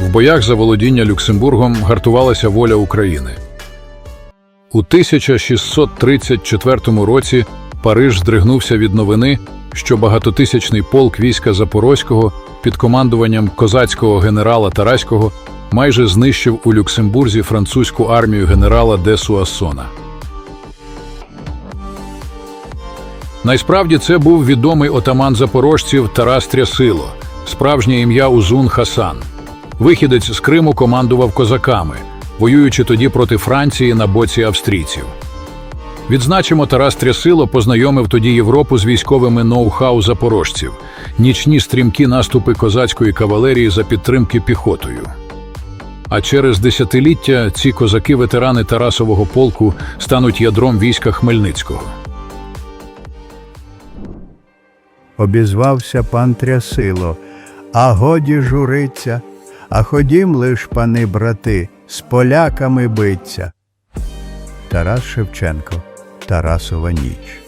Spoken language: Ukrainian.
В боях за володіння Люксембургом гартувалася воля України. У 1634 році Париж здригнувся від новини, що багатотисячний полк війська Запорозького під командуванням козацького генерала Тараського майже знищив у Люксембурзі французьку армію генерала де Суассона. Найсправді це був відомий отаман запорожців Тарас Трясило, справжнє ім'я Узун Хасан. Вихідець з Криму командував козаками, воюючи тоді проти Франції на боці австрійців. Відзначимо, Тарас Трясило познайомив тоді Європу з військовими ноу-хау запорожців, нічні стрімкі наступи козацької кавалерії за підтримки піхотою. А через десятиліття ці козаки-ветерани Тарасового полку стануть ядром війська Хмельницького. обізвався пан Трясило. А годі журиться, а ходім лиш, пани брати, з поляками биться. Тарас Шевченко, Тарасова ніч.